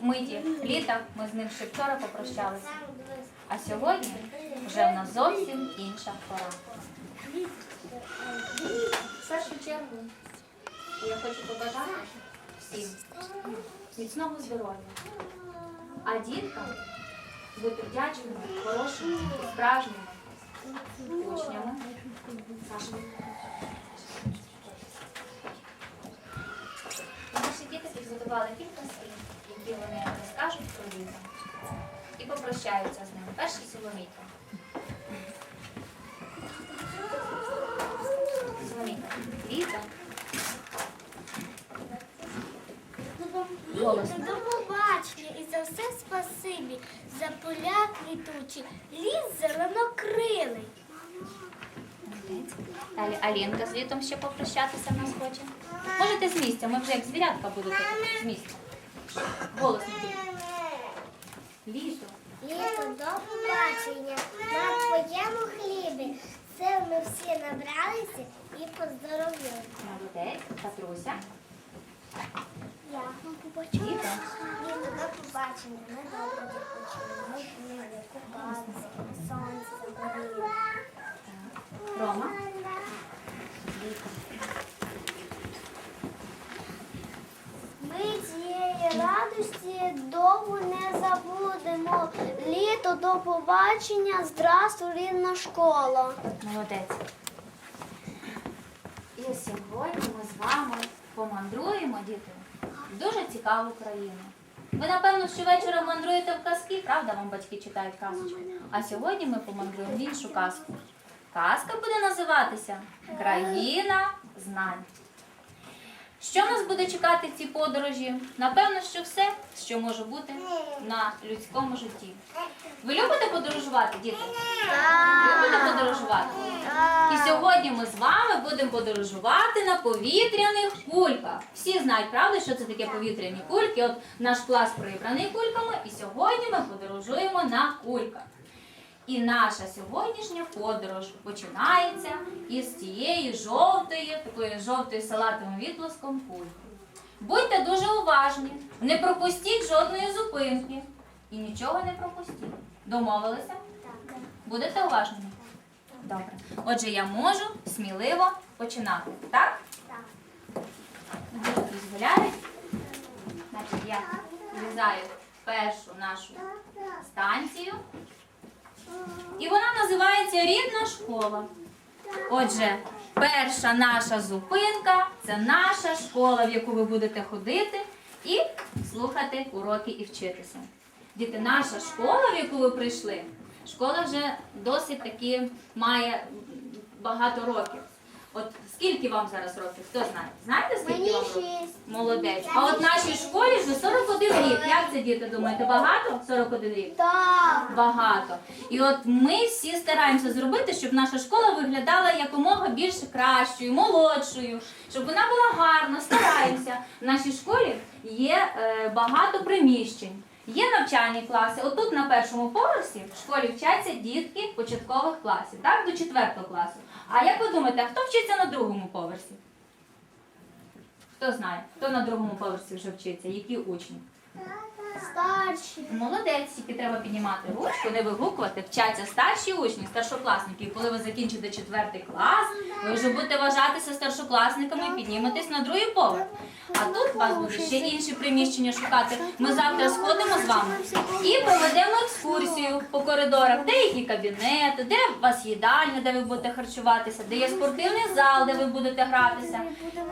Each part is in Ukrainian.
миті літа. Ми з ним ще вчора попрощалися. А сьогодні вже в нас зовсім інша пора. В першу чергу я хочу побажати всім міцного здоров'я, а діткам бути вдячними, хорошими, справжніми учнями. Наші діти підготували кілька які вони розкажуть про літо і попрощаються з ними. Перший Соломійка. Соломійка. Літо. Голосно. До побачення і за все спасибі, за поля квітучі, ліс зеленокрилий. Далі Алінка з літом ще попрощатися в нас хоче. Можете з місця, ми вже як звірятка будете з місця. Голосно. Літо. Літо, до побачення на твоєму хлібі. Це ми всі набралися і поздоровили. Молодець. Катруся. Я побачила. Літо. До побачення. Ми добре відпочили. Ми жили, купалися, на сонці загоріли. Рома. Літо. Ми цієї радості довго не забудемо. Літо до побачення, здрасту, рідна школа. Молодець. І сьогодні ми з вами помандруємо, діти, в дуже цікаву країну. Ви, напевно, щовечора мандруєте в казки, правда, вам батьки читають казочки. А сьогодні ми помандруємо в іншу казку. Казка буде називатися Країна знань. Що нас буде чекати в цій подорожі? Напевно, що все, що може бути на людському житті. Ви любите подорожувати, діти? Любите подорожувати? І сьогодні ми з вами будемо подорожувати на повітряних кульках. Всі знають, правда, що це таке повітряні кульки. От наш клас прибраний кульками, і сьогодні ми подорожуємо на кульках. І наша сьогоднішня подорож починається із цієї жовтої, такої жовтої салатовим відблиском кульки. Будьте дуже уважні, не пропустіть жодної зупинки і нічого не пропустіть. Домовилися? Будете уважними? Добре. Отже, я можу сміливо починати. Так? Дітки дозволяють. Значить, я влізаю в першу нашу станцію. І вона називається Рідна школа. Отже, перша наша зупинка це наша школа, в яку ви будете ходити і слухати уроки і вчитися. Діти, наша школа, в яку ви прийшли, школа вже досить таки має багато років. От скільки вам зараз років? Хто знає? Знаєте, скільки Мені вам років? шість. Молодець. А от нашій школі вже 41 рік. Як це діти думаєте? Багато? 41 рік? Так. Багато. І от ми всі стараємося зробити, щоб наша школа виглядала якомога більше кращою, молодшою, щоб вона була гарна, стараємося. В нашій школі є е, багато приміщень. Є навчальні класи. Отут на першому поверсі в школі вчаться дітки початкових класів, так, до четвертого класу. А як ви думаєте, хто вчиться на другому поверсі? Хто знає, хто на другому поверсі вже вчиться? Які учні? Старші. Молодець, тільки треба піднімати ручку, не вигукувати. Вчаться старші учні, старшокласники. І коли ви закінчите четвертий клас, ви вже будете вважатися старшокласниками і підніметесь на другий поверх. А тут у вас будуть ще інші приміщення шукати. Ми завтра сходимо з вами і проведемо екскурсію по коридорах, де які кабінети, де у вас їдальня, де ви будете харчуватися, де є спортивний зал, де ви будете гратися.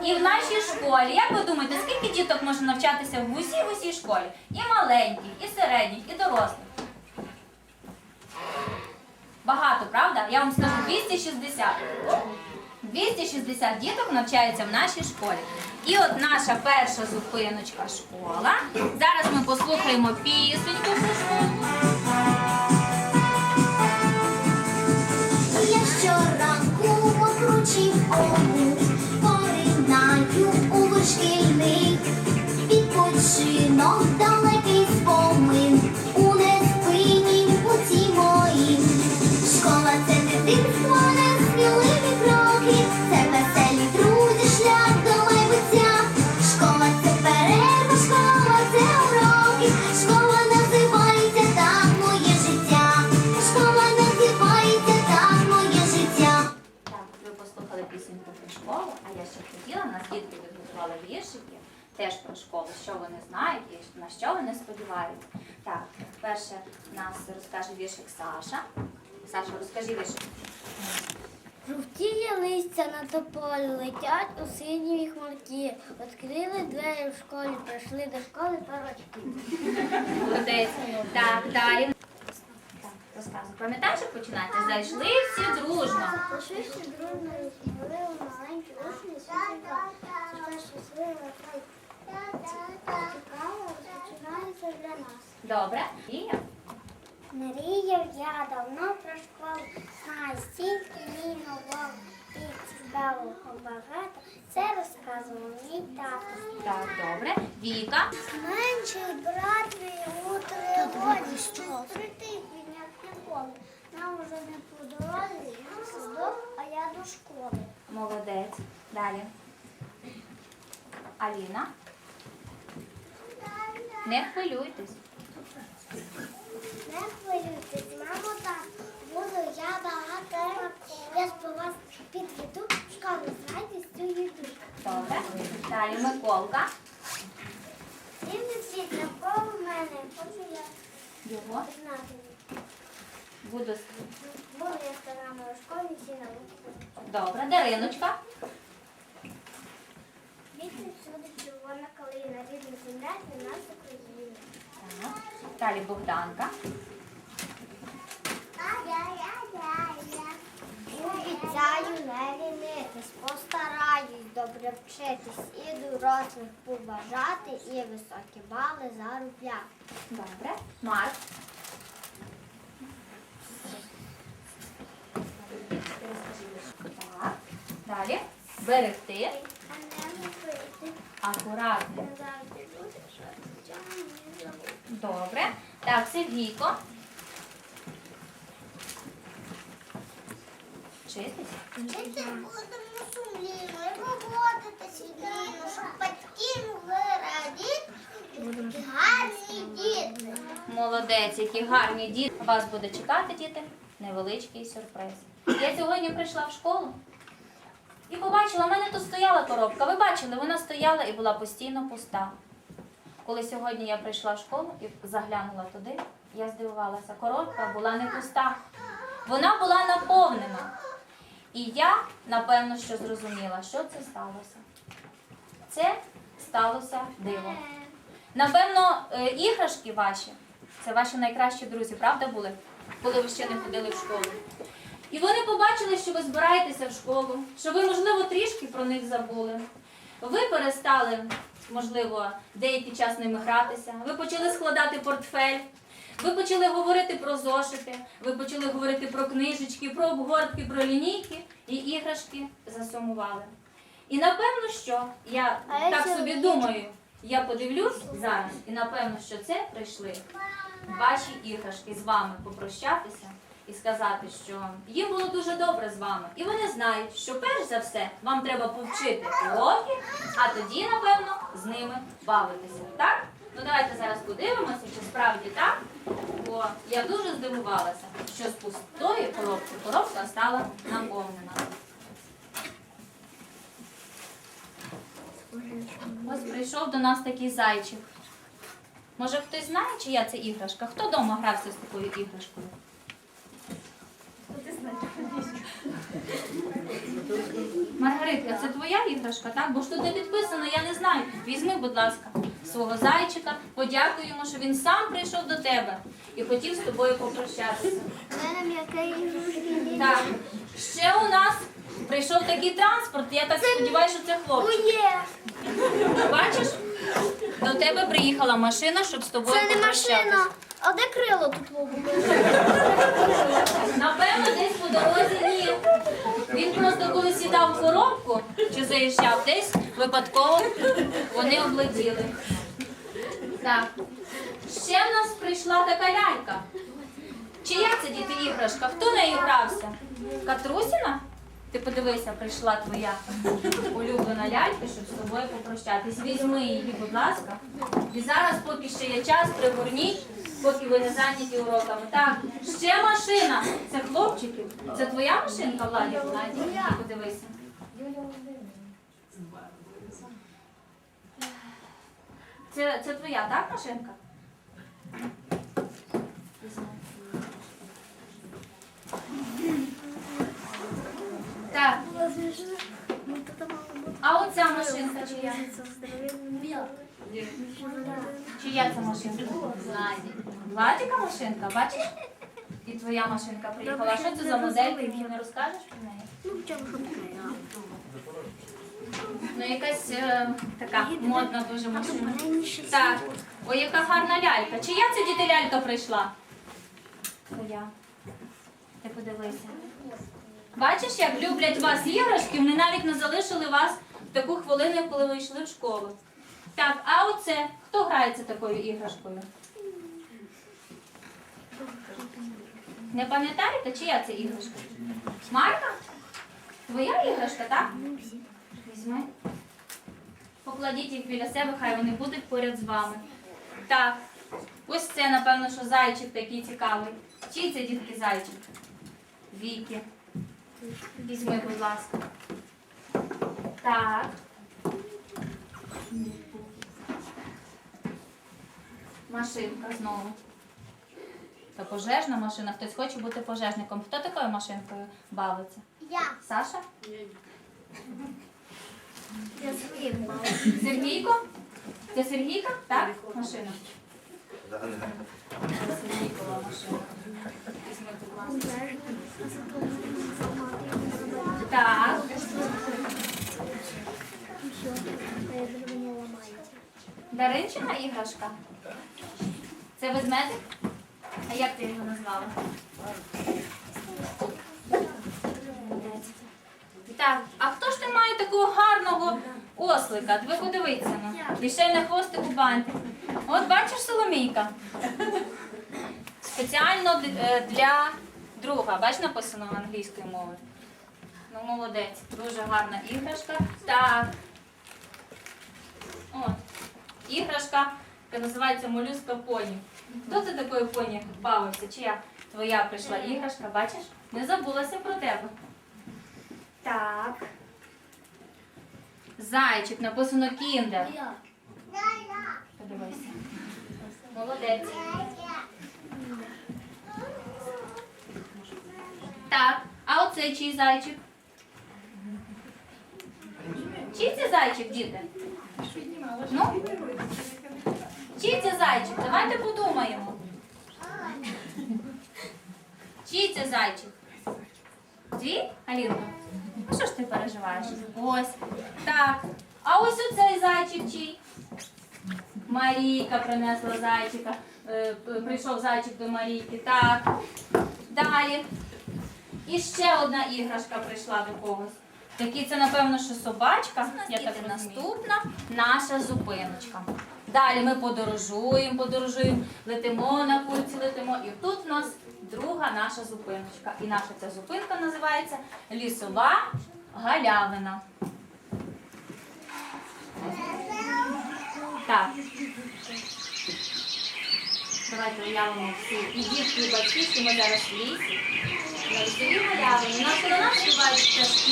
І в нашій школі, як ви думаєте, скільки діток може навчатися в усій в усій школі? І маленьких, і середніх, і дорослих. Багато, правда? Я вам скажу 260. 260 діток навчаються в нашій школі. І от наша перша зупиночка школа. Зараз ми послухаємо пісеньку про школу. Я щоранку покручив кому, Розкажи. Жовтіє листя на тополі, летять у синій хмарки. Відкрили двері в школі, прийшли до школи парочки. Молодець. Так, далі. Так, розказуй. Пам'ятаєш, як починається? Зайшли всі дружно. Пішли всі дружно і зробили маленькі учні. Це щаслива хай цікаво починається для нас. Добре. Мріяв я давно про школу, знаю стільки мій нового і цікавого багато. Це розказував мій тато. так, добре. Віка. Менший брат мій у тривозі, що три тижні як ніколи. Нам уже не по дорозі, в садок, а я до школи. Молодець. Далі. Аліна. Не хвилюйтесь. Не хвилюйтесь, мамо, так буду я багато. Я ж по вас підведу, в школу з радістю йду. Добре. Далі Миколка. Дивний світ навколо мене, хочу я Його. знати. Буду. Буду я старана у школі всі науки. Добре. Дариночка. Вітер всюди червона калина, рідна земля для нас Україна. Так. Далі Богданка. Добре вчитись і дорослих побажати, і високі бали заробляти. Добре. Марк. Так. Далі. Берегти. А не говорити, Акуратно. Добре. Так, Сергійко. Чистить? Вчити будемо сумлінно Молодець, які гарні діти. Вас буде чекати, діти, невеличкий сюрприз. Я сьогодні прийшла в школу і побачила, в мене тут стояла коробка. Ви бачили, вона стояла і була постійно пуста. Коли сьогодні я прийшла в школу і заглянула туди, я здивувалася, коробка була не пуста. Вона була наповнена. І я, напевно, що зрозуміла, що це сталося. Це сталося диво. Напевно, е, іграшки ваші це ваші найкращі друзі, правда були, коли ви ще не ходили в школу. І вони побачили, що ви збираєтеся в школу, що ви, можливо, трішки про них забули. Ви перестали, можливо, деякий час ними гратися. Ви почали складати портфель. Ви почали говорити про зошити, ви почали говорити про книжечки, про обгортки, про лінійки і іграшки засумували. І напевно, що я так собі думаю, я подивлюсь зараз, і напевно, що це прийшли ваші іграшки з вами попрощатися і сказати, що їм було дуже добре з вами. І вони знають, що перш за все вам треба повчити уроки, а тоді, напевно, з ними бавитися. Так? Ну давайте зараз подивимося, чи справді так. Бо я дуже здивувалася, що з пустої коробки коробка стала наповнена. Ось прийшов до нас такий зайчик. Може хтось знає, чия це іграшка? Хто вдома грався з такою іграшкою? Маргаритка, це твоя іграшка, так? Бо ж тут не підписано, я не знаю. Візьми, будь ласка, свого зайчика, подякуй йому, що він сам прийшов до тебе і хотів з тобою попрощатися. Так, ще у нас прийшов такий транспорт. Я так сподіваюся, що це хлопчик. Бачиш? До тебе приїхала машина, щоб з тобою Це не попрощатися. машина. А де крило тут? Напевно, десь по дорозі ні. Він просто коли сідав в коробку чи заїжджав десь, випадково вони облетіли. Так. Ще в нас прийшла така лялька. Чия це діти іграшка? Хто нею грався? Катрусіна? Ти подивися, прийшла твоя улюблена лялька, щоб з тобою попрощатись. Візьми її, будь ласка. І зараз, поки ще є час, пригорніть, поки ви не зайняті уроками. Так, ще машина. Це хлопчиків. Це твоя машинка, Владі? Владі, подивися. Це, це твоя, так, машинка? Так, а оця машинка чия? Чия це машинка? Владіка машинка, бачиш? І твоя машинка приїхала. А що це за модель? Ти мені не розкажеш про неї? Ну, якась е, така модна дуже машина. Так, ой, яка гарна лялька. Чия це діти лялька прийшла? Твоя. Ти подивися. Бачиш, як люблять вас іграшки, вони навіть не залишили вас в таку хвилину, коли ви йшли в школу. Так, а оце, хто грається такою іграшкою? Не пам'ятаєте, чия це іграшка? Марка? Твоя іграшка, так? Візьми. Покладіть їх біля себе, хай вони будуть поряд з вами. Так, ось це, напевно, що зайчик такий цікавий. Чий це дітки зайчик? Віки. Візьми, будь ласка. Так. Машинка знову. Це пожежна машина. Хтось хоче бути пожежником. Хто такою машинкою бавиться? Я. Саша? Я своїм мала. Сергійко? Це Сергійка? Так? Машина. Це Сергійкова машина. Візьми, будь ласка. Так. Даринчина іграшка? Це ведмедик? А як ти його назвала? Так, а хто ж ти має такого гарного ослика? Ви подивіться на. І ще й на хвостику бантик. От бачиш Соломійка? Спеціально е, для друга. Бач, написано англійською мовою. Ну, молодець, дуже гарна іграшка. Так. От. Іграшка, яка називається молюска поні. Хто це такою поні бавився? Чия твоя прийшла іграшка, бачиш? Не забулася про тебе. Так. Зайчик, написано кіндер. Подивися. Молодець. Так, а оце чий зайчик? Чий це зайчик, діти? Ну? Чий зайчик? Давайте подумаємо. Чий зайчик? Твій, Алінка? Ну що ж ти переживаєш? Ось. Так. А ось оцей зайчик чий? Марійка принесла зайчика. Е, Прийшов зайчик до Марійки. Так. Далі. І ще одна іграшка прийшла до когось. Такий це, напевно, що собачка. Я так наступна наша зупиночка. Далі ми подорожуємо, подорожуємо, летимо на курці, летимо. І тут у нас друга наша зупиночка. І наша ця зупинка називається Лісова галявина. Так. Давайте уявимо всі і дітки, і батьки, ми зараз в лісі. На лісовій галявині. Нас до нас співають пташки.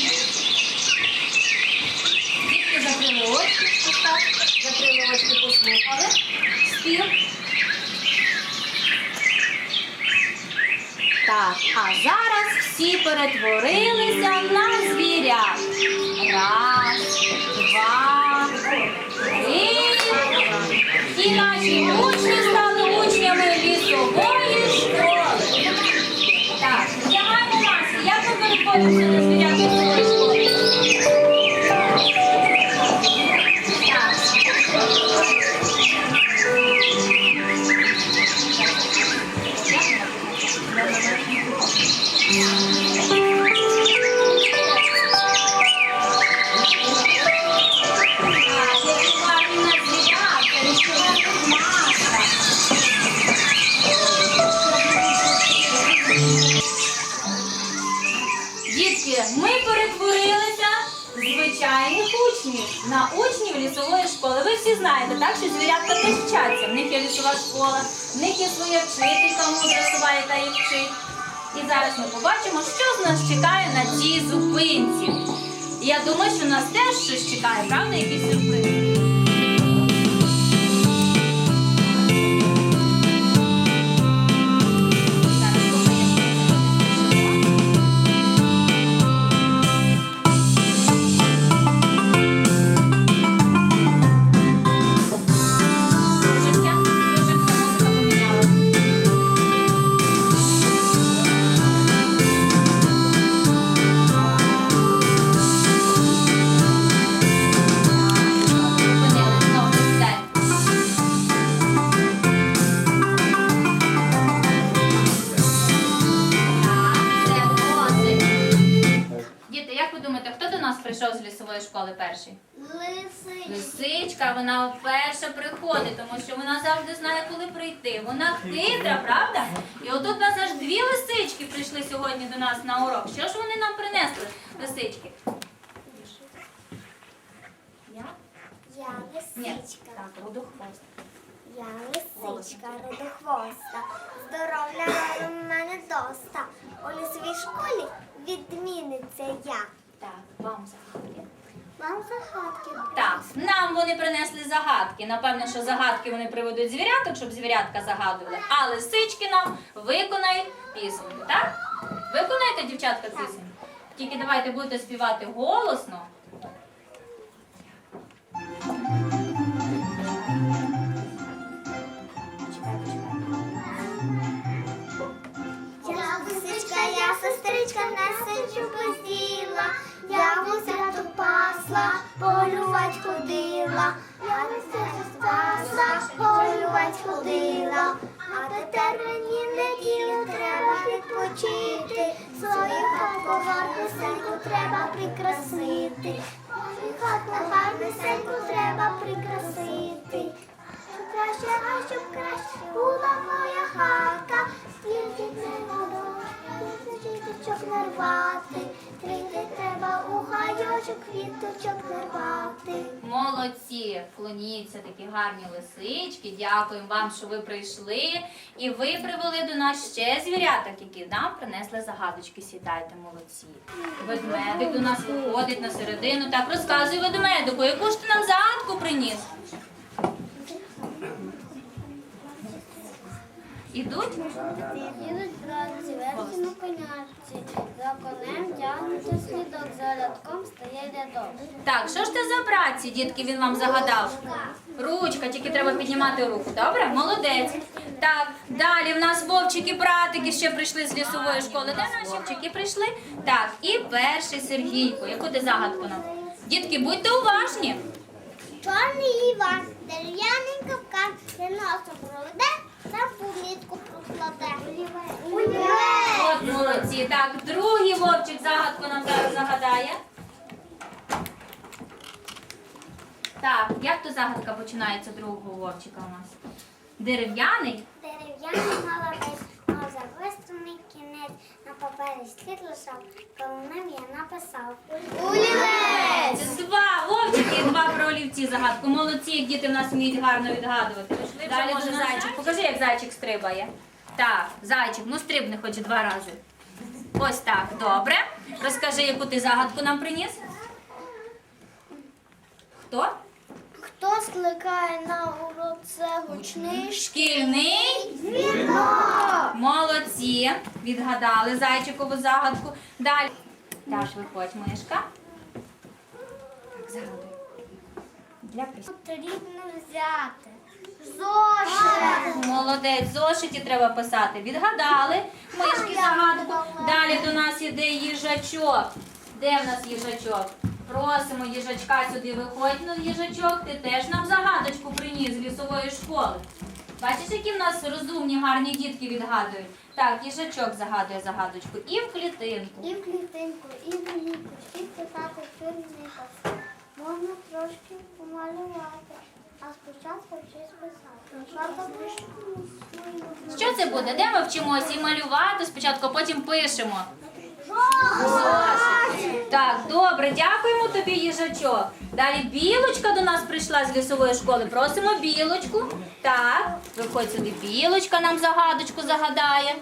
Дітки закрили очі, ось так, послухали. Спів. Так, а зараз всі перетворилися на звірят. Раз, два, три. Всі наші учні стали учнями лісової школи. Так, вдягаємо маски. Як ми перетворимося на звірят учнів на учнів лісової школи. Ви всі знаєте, так, що звірятка теж вчаться. В них є лісова школа, в них є своя вчителька мудра сова, яка їх вчить. І зараз ми побачимо, що з нас чекає на цій зупинці. Я думаю, що нас теж щось чекає, правда, якісь сюрприз. Вона хитра, правда? І отут у нас аж дві лисички прийшли сьогодні до нас на урок. Що ж вони нам принесли, лисички? Я? Я лисичка. Так, рудохвост. Я лисичка, рудохвоста. Здоров'я разом у мене доста. У лісовій школі відміниться я. Так, вам загадки. Вам загадки. Так, нам вони принесли загадки. Напевно, що загадки вони приведуть звіряток, щоб звірятка загадували. А лисички нам виконають пісеньку, так? Виконайте, дівчатка, пісеньку. Тільки давайте будете співати голосно. Я лисичка, я сестричка, не сиджу без пасла, полювать ходила. Я лисичка спасла, полювать ходила. А тепер мені неділю треба відпочити. Свою хатку гарнесеньку треба прикрасити. Свою хатку гарнесеньку треба прикрасити. Краще, а щоб краще була моя хатка, скільки треба квіточок не рвати, трійти треба у гайочок, квіточок не рвати. Молодці, вклоніться такі гарні лисички. Дякуємо вам, що ви прийшли. І ви привели до нас ще звіряток, які нам принесли загадочки. Сідайте, молодці. Ведмедик до нас виходить на середину. Так, розказуй ведмедику, яку ж ти нам загадку приніс? Ідуть? Їдуть братці, верхи на конячці, за конем тягнути слідок, за рядком стає рядок. Так, що ж це за праці, дітки, він вам загадав? Ручка, тільки треба піднімати руку. Добре? Молодець. Так, далі в нас вовчики, братики ще прийшли з лісової школи. Де наші вовчики прийшли? Так, і перший Сергійко. Яку ти загадку нам? Дітки, будьте уважні. Чорний Іван, дерев'яний капкан, не носом проведе, помітку прокладе. От молодці. Так, другий вовчик загадку нам зараз загадає. Так, як то загадка починається другого вовчика у нас? Дерев'яний? Дерев'яний молодець, загострений кінець, на папері слід лишав, колонем я написав. Олівець! Два вовчики і два про олівці загадку. Молодці, як діти в нас вміють гарно відгадувати. Далі вже зайчик. Покажи, як зайчик стрибає. Так, зайчик, ну стрибни хоч два рази. Ось так, добре. Розкажи, яку ти загадку нам приніс. Хто? Хто скликає на урок це гучний Шкільний. дзвінок? Молодці. Відгадали зайчикову загадку. Далі. Так, виходь, мишка. Так, загадуй. Для. Потрібно взяти. Зошит. Молодець, зошиті треба писати. Відгадали мишки загадку. Далі до нас іде їжачок. Де в нас їжачок? Просимо їжачка сюди виходь. Ну, їжачок, ти теж нам загадочку приніс з лісової школи. Бачиш, які в нас розумні, гарні дітки відгадують. Так, їжачок загадує загадочку. І в клітинку. І в клітинку, і в ліку, і писати фірний пас. Можна трошки помалювати, а спочатку щось писати. Що це буде? Де ми вчимося і малювати спочатку, а потім пишемо. Зошит! Так, добре, дякуємо тобі, їжачок. Далі білочка до нас прийшла з лісової школи. Просимо білочку. Так, виходь сюди, білочка нам загадочку загадає.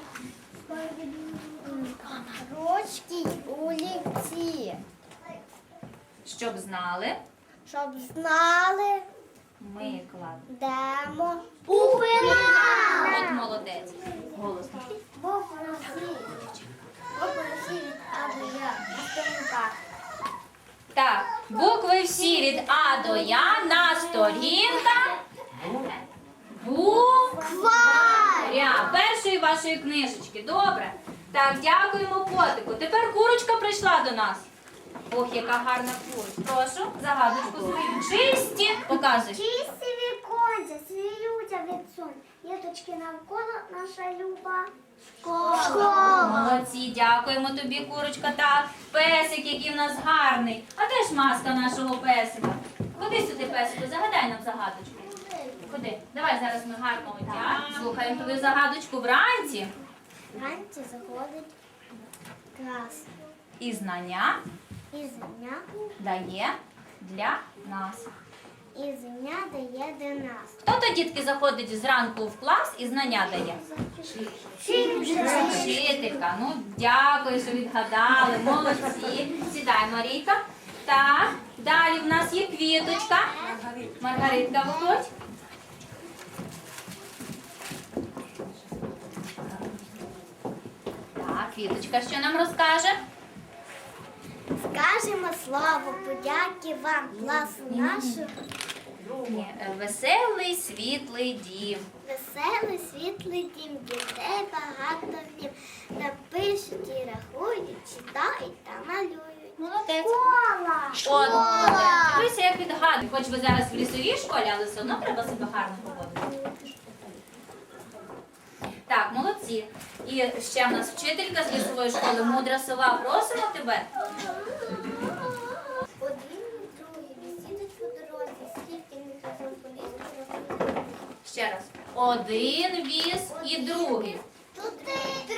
Ручки у лівці. Щоб знали, Щоб знали, ми кладемо. демо. От молодець. Голосно. Бог на. Так, букви всі від А до Я на сторінках. Букваря. Першої вашої книжечки. Добре. Так, дякуємо котику. Тепер курочка прийшла до нас. Ох, яка гарна курочка. Прошу, загадочку свою. Чисті. Показуй. Чисті сон. Єточки навколо наша люба. Школа. Молодці, дякуємо тобі, курочка. Так, песик, який в нас гарний. А де ж маска нашого песика? Ходи сюди, песику, загадай нам загадочку. Ходи, давай зараз ми гарно одяг. Слухаємо твою загадочку вранці. Вранці заходить клас. І знання І земля, дає для нас. І земля дає до нас. Хто то, дітки, заходить зранку в клас і знання дає? Вчителька. Ну, дякую, що відгадали. Молодці. Сідай, Марійка. Так, далі в нас є квіточка. Маргаритка, виходь. Так, квіточка, що нам розкаже? Скажемо слово подяки вам, класу нашу. Ні, е, Веселий світлий дім. Веселий, світлий дім, дітей багато в нім. Напишуть і рахують, читають та малюють. Молодець. Школа! Молодець. Дивися, як відгадує. Хоч ви зараз в лісовій школі, але все одно треба себе гарно поводити. Так, молодці. І ще в нас вчителька з лісової школи, мудра сова. Просимо тебе. Один і другий висідуть по дорозі, скільки них разом полізуть. Ще раз. Один віз і другий. Тут три.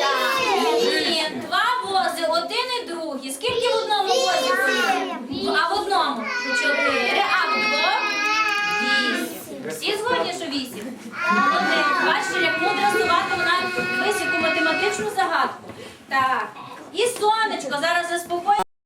Так. Ні, два вози, один і другий. Скільки в одному возі? Вісім. А в одному? Чотири. А в двох? Вісім. Всі згодні, що вісім? Молодець. Бачите, як мудро сувати вона весь математичну загадку. Так. І сонечко зараз заспокоїть.